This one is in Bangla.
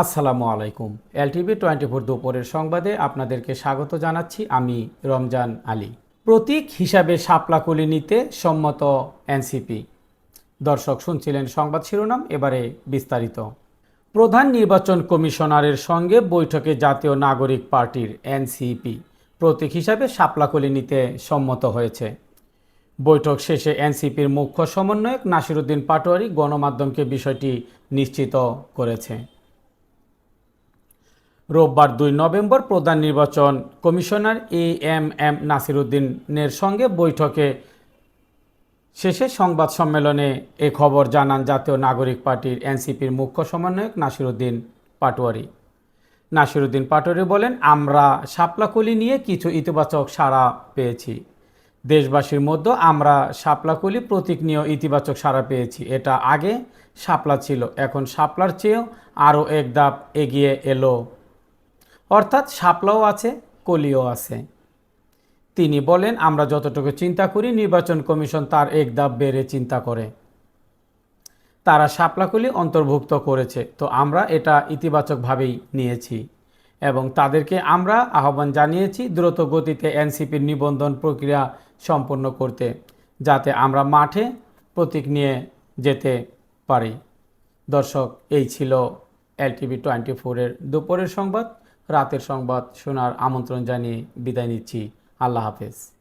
আসসালামু আলাইকুম। এলটিভি টোয়েন্টি ফোর দুপুরের সংবাদে আপনাদেরকে স্বাগত জানাচ্ছি আমি রমজান আলী। প্রতীক হিসাবে শাপলাকুলি নিতে সম্মত এনসিপি। দর্শক শুনছিলেন সংবাদ শিরোনাম, এবারে বিস্তারিত। প্রধান নির্বাচন কমিশনারের সঙ্গে বৈঠকে জাতীয় নাগরিক পার্টির এনসিপি। প্রতীক হিসাবে শাপলাকুলি নিতে সম্মত হয়েছে। বৈঠক শেষে এনসিপির মুখ্য সমন্বয়ক নাসিরুদ্দিন পাটোয়ারি গণমাধ্যমকে বিষয়টি নিশ্চিত করেছে। রোববার দুই নভেম্বর প্রধান নির্বাচন কমিশনার এ এম এম নাসিরুদ্দিনের সঙ্গে বৈঠকে শেষে সংবাদ সম্মেলনে এ খবর জানান জাতীয় নাগরিক পার্টির এনসিপির মুখ্য সমন্বয়ক নাসিরুদ্দিন পাটোয়ারি। নাসিরুদ্দিন পাটোয়ারি বলেন, আমরা শাপলাকুলি নিয়ে কিছু ইতিবাচক সাড়া পেয়েছি। দেশবাসীর মধ্যে আমরা শাপলাকুলি প্রতীক নিয়েও ইতিবাচক সাড়া পেয়েছি। এটা আগে শাপলা ছিল, এখন শাপলার চেয়েও আরও এক ধাপ এগিয়ে এলো। অর্থাৎ শাপলাও আছে, কলিও আছে। তিনি বলেন, আমরা যতটুকু চিন্তা করি, নির্বাচন কমিশন তার এক ধাপ বেড়ে চিন্তা করে। তারা শাপলাকুলি অন্তর্ভুক্ত করেছে, তো আমরা এটা ইতিবাচকভাবেই নিয়েছি এবং তাদেরকে আমরা আহ্বান জানিয়েছি দ্রুত গতিতে এনসিপির নিবন্ধন প্রক্রিয়া সম্পন্ন করতে, যাতে আমরা মাঠে প্রতীক নিয়ে যেতে পারি। দর্শক, এই ছিল এলটিভি টোয়েন্টি ফোরের দুপুরের সংবাদ। রাতের সংবাদ শোনার আমন্ত্রণ জানিয়ে বিদায় নিচ্ছি। আল্লাহ হাফেজ।